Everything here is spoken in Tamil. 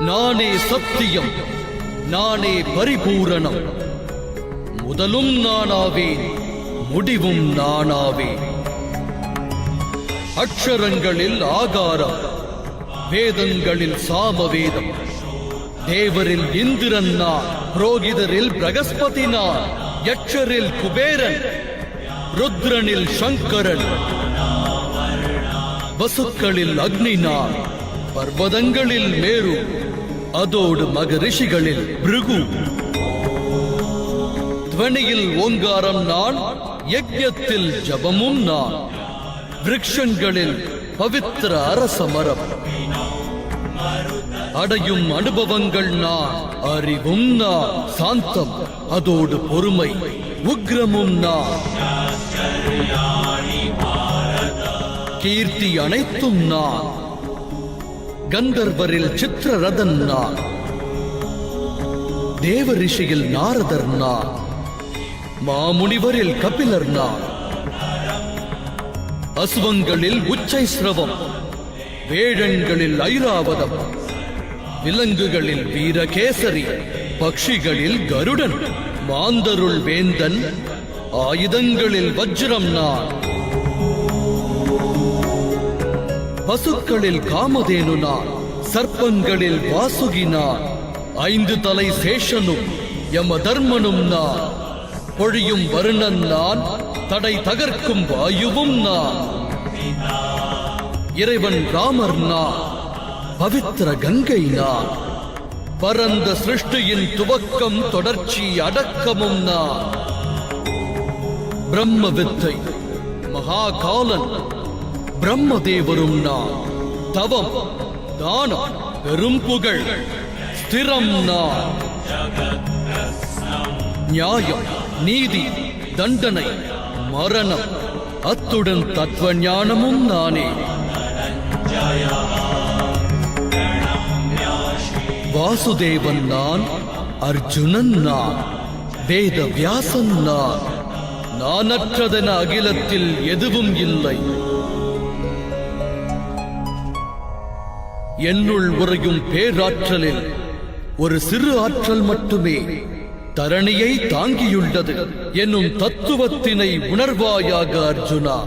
நானே சத்தியம் நானே பரிபூரணம். முதலும் நானாவேன் முடிவும் நானாவேன். அக்ஷரங்களில் ஆகாரம் வேதங்களில் சாமவேதம். தேவரில் இந்திரன் நான் புரோகிதரில் பிரகஸ்பதி நான் யட்சரில் குபேரன் ருத்ரனில் சங்கரன். வசுக்களில் அக்னி நான் பர்வதங்களில் மேரு அதோடு மகரிஷிகளில் பிருகு. துவனியில் ஓங்காரம் நான் யஜ்யத்தில் ஜபமும் நான். விரக்ஷங்களில் பவித்திர அரசமரம். அடையும் அனுபவங்கள் நான் அறிவும் நான் சாந்தம் அதோடு பொறுமை உக்ரமும் நான். கீர்த்தி அனைத்தும் நான். கந்தர்வரில் சித்திரரதன் நான் தேவ ரிஷியில் நாரதர் நான் மாமுனிவரில் கபிலர் நான் அசுவங்களில் உச்சை சிரவம் வேழங்களில் ஐராவதம். விலங்குகளில் வீரகேசரி. பக்ஷிகளில் கருடன். மாந்தருள் வேந்தன். ஆயுதங்களில் வஜ்ரம் நான் பசுக்களில் காமதேனுனான் சர்ப்பங்களில் வாசுகினான் ஐந்து தலை சேஷனும் யம தர்மனும் நான் பொழியும் வருணன் நான் தடை தகர்க்கும் வாயுவும் நான். இறைவன் ராமர் நான் பவித்திர கங்கை நான். பரந்த சிருஷ்டியின் துவக்கம் தொடர்ச்சி அடக்கமும் நான். பிரம்ம வித்தை மகாகாலன் பிரம்மதேவரும் நான். தவம் தானம் பெரும் புகழ் ஸ்திரம் நான். நியாயம் நீதி தண்டனை மரணம் அத்துடன் தத்துவ ஞானமும் நானே. வாசுதேவன் நான் அர்ஜுனன் நான் வேத வியாசன் நான். நானற்றதென அகிலத்தில் எதுவும் இல்லை. என்னுள் உறையும் பேராற்றலில் ஒரு சிறு ஆற்றல் மட்டுமே தரணியை தாங்கியுள்ளது. என்னும் தத்துவத்தினை உணர்வாயாக அர்ஜுனா.